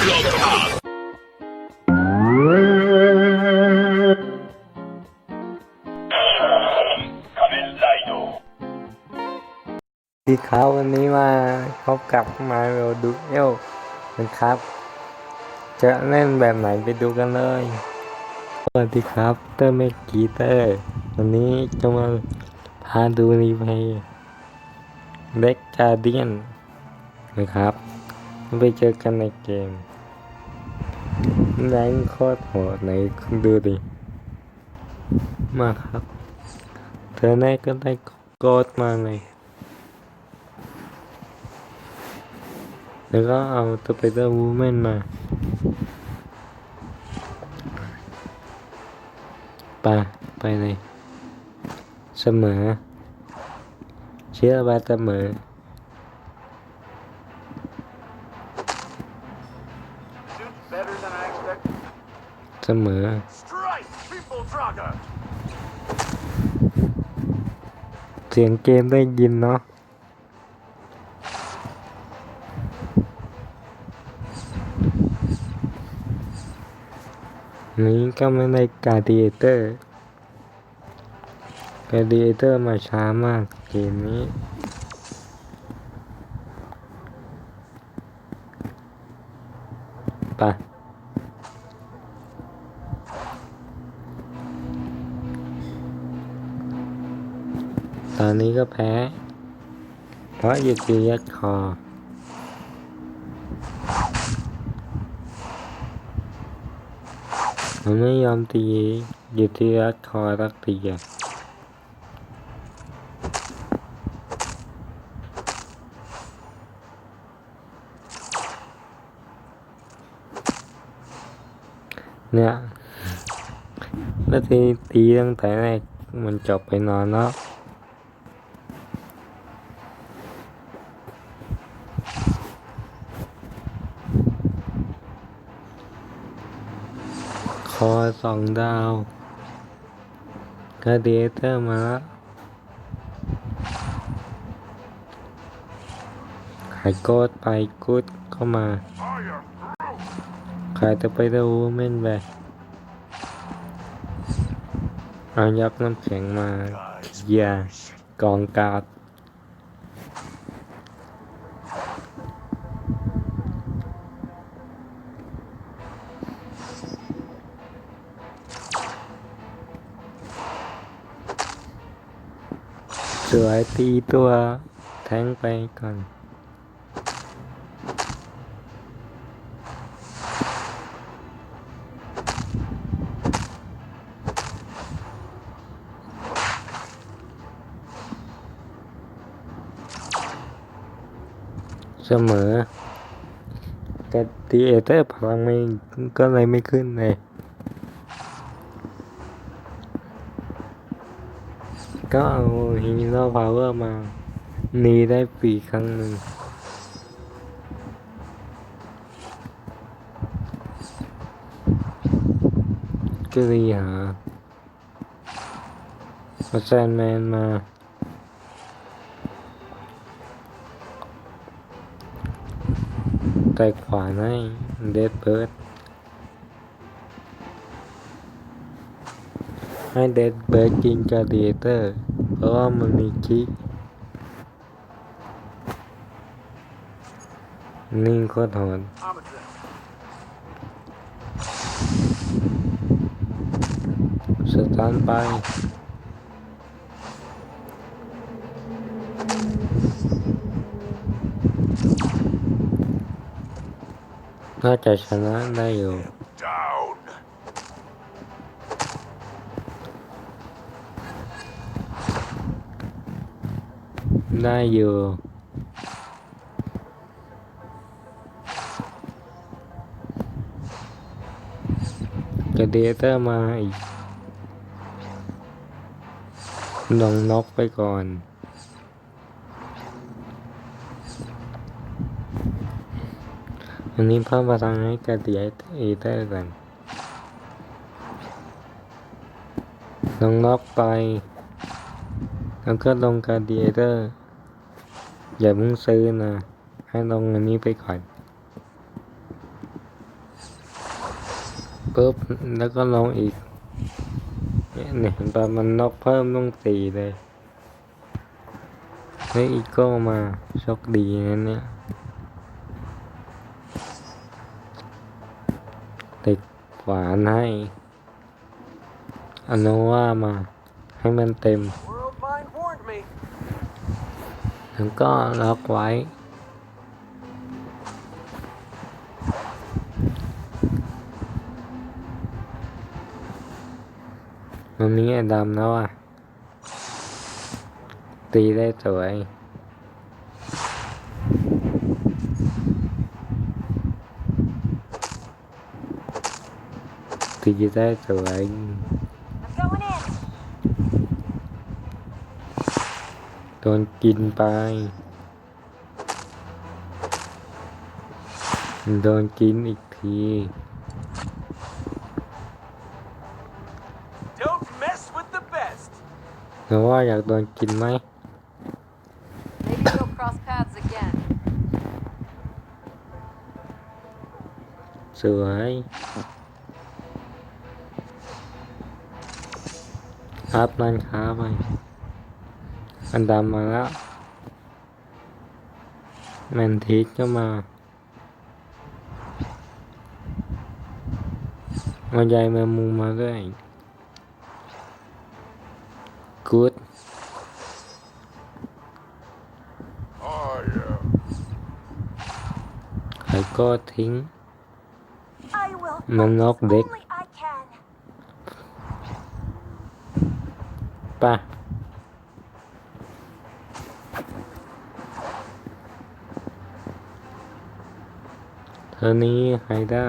ที่เขาวันนี้มาพบกับมาโรดูเอลนะครับ จะเล่นแบบไหนไปดูกันเลยสวัสดีครับเตอร์เมกกีเตอร์วันนี้จะมาพาดูรีเพย์เด็กจาเดียนนะครับ ไปเจอกันในเกม แรงโคตรโหดไหนคุณดูดิ มาครับ เธอแน่ก็ได้โกดมาเลย แล้วก็เอาตัวไปเตอร์วูแมนมาไปไปเลย เสมอ เชื่อว่าเสมอ สมอ Strike, people Draga! เสียงเกมได้ยินเนาะนี้ก็ไม่ได้การดีเตอร์การดีเตอร์มาช้ามากเกมนี้ ตอนนี้ก็แพ้ เพราะหยุดตียัดคอ มันไม่ยอมตีหยุดที่รัดคอรักตีอะเนี่ยแล้วทีตีตั้งแต่แรกมันจบไปนอนแล้ว ค อสองดาวกาเดเตอร์มาล้วขายโกดไปกุดเข้ามา ขายจะไปดูเม่นไปเอายักน้ำแข็งมาเกียกองกาด สวยตีตัวแทงไปก่อน เสมอ แต่ตีเอเตอร์พลังไม่ก็เลยไม่ขึ้นเลย ก็เอาฮีโร่พาวเวอร์มานีได้ปีครั้งหนึ่งก็เลยหาเอาแซนแมนมาแต่ขวาให้เดดเบิร์ด ให้เดดเบิร์ดกินกาเดียเตอร์ เพราะว่ามันมีคิกนิ่งโคตรโหด Omicron. สตาร์ไปน่าจะชนะได้อยู่ ได้อยู่กระเดเตอร์มาอีกลองน็อกไปก่อนอันนี้เพิ่มพลังให้กระเดียเตอร์กันลองน็อกไป แล้วก็ลงกาเดียเตอร์ อย่าเพิ่งซื้อนะ ให้ลงอันนี้ไปก่อนปุ๊บแล้วก็ลงอีกเนี่ยเนี่ยเห็นปะมันนกเพิ่มต้องสี่เลยเฮ้ยอีโก้มาโชคดีนะเนี่ยติดฝานให้อนุว่ามาให้มันเต็ม แล้วก็ล็อกไว้ มันมีไอ้ดำแล้วอะ ตีได้สวยตีได้สวย I'm going in. โด นกินไป โดนกินอีกที Don't mess with the best. แล้วว่าอยากโดนกินไหม Maybe we'll cross paths again. สวยอัพมันค้าไป อันดำมาแล้วแมนทิสก็มามาใหญ่แมงมุมมาด้วยกูด Oh, yeah. ใครก็ทิ้ง I will. Mình ngốc điếc. Only I can. ป่ะ อนี้ไฮด้า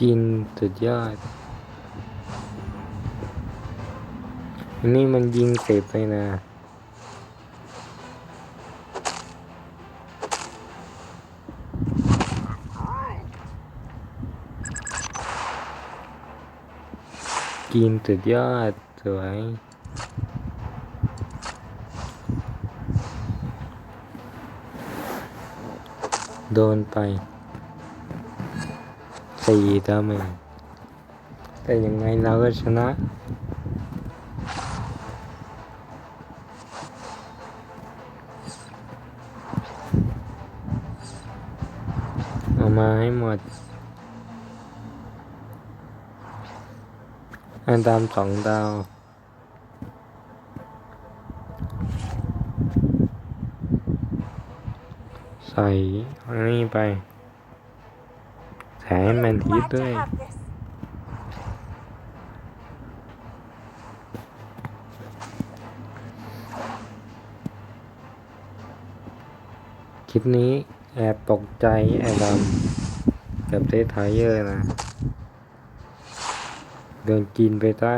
กินสุดยอด อันนี้มันยิงเสร็จไปนะ กินสุดยอด สวย โดนไปสี่ดาเมจแต่ยังไงเราก็ชนะเอามาให้หมด อันดำสองดาว ใส่อันนี้ไปแถมมันทิศด้วยคลิปนี้แอบตกใจไอ้ดำกับเทสไทเยอร์นะโดนกินไปจ้า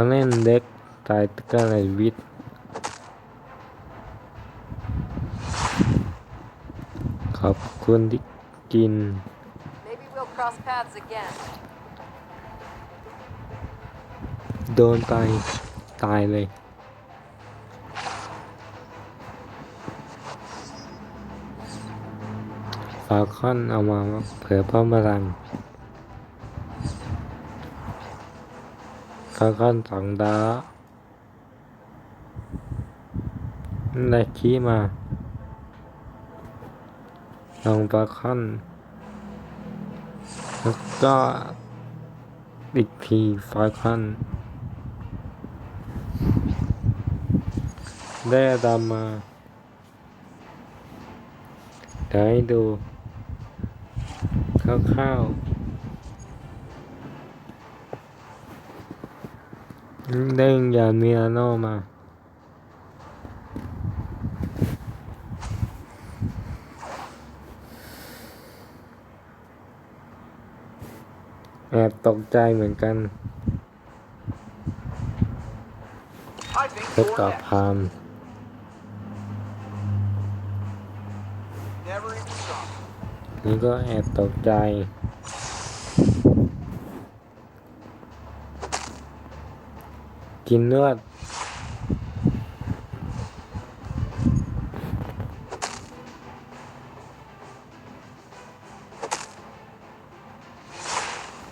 เขาเล่นเด็กตายตะกะไรวิทย์ขอบคุณที่กิน Maybe we'll cross paths again. โดนไปตายเลยฟาคอนเอามาเผื่อเพิ่มพลัง ฟาคอนสองดาวได้ขี้มาลงฟาคอนแล้วก็อีกทีฟาคอนได้ดำมาเดี๋ยวให้ดูคร่าวๆ ได้ยาเมียโนมาแอบตกใจเหมือนกัน I think ทด you're กับพามนี่ก็แอบตกใจ กินนวด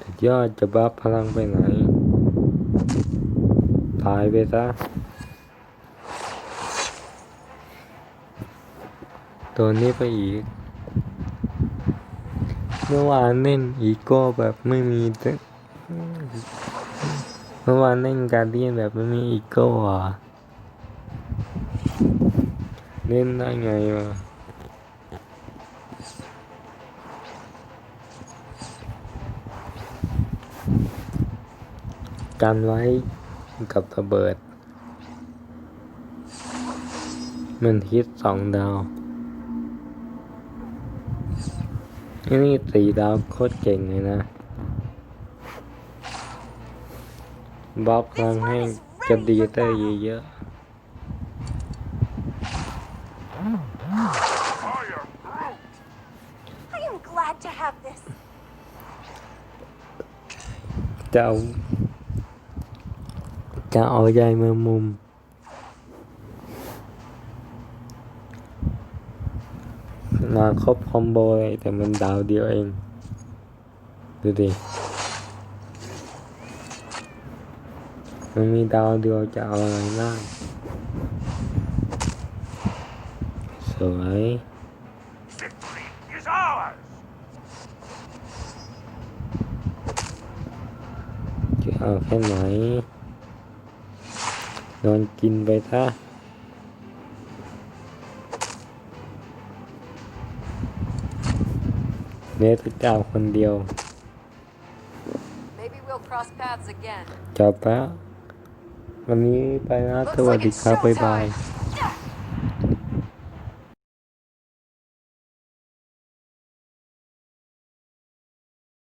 สุดยอดจะบัฟพลังไปไหน ตายไปซะ ตัวนี้ไปอีก เมื่อวานเล่นอีโก้แบบไม่มีตึเมื่อวานเล่นการเดียนแบบไม่มีอีโก้อะเล่นได้ไงวะกันไว้กับระเบิด มันฮิตสองดาวนนี่สี่ดาวโคตรเก่งเลยนะ บล็อกพลังให้จะดีเตอร์เยอะ Fire brute. I am glad to have this. ๆจะเอาจะเอาใยมามุมมาครบคอมโบเลยแต่มันดาวเดียวเอง ดูดิ มันมีดาวเดียวจะเอาอะไรบ้างสวย Victory is ours. จะเอาแค่ไหนโดนกินไปซะเนสจะเอาคนเดียว Maybe we'll cross paths again. จบแล้ว วันนี้ไปนะสวัสดีครับ บ๊ายบาย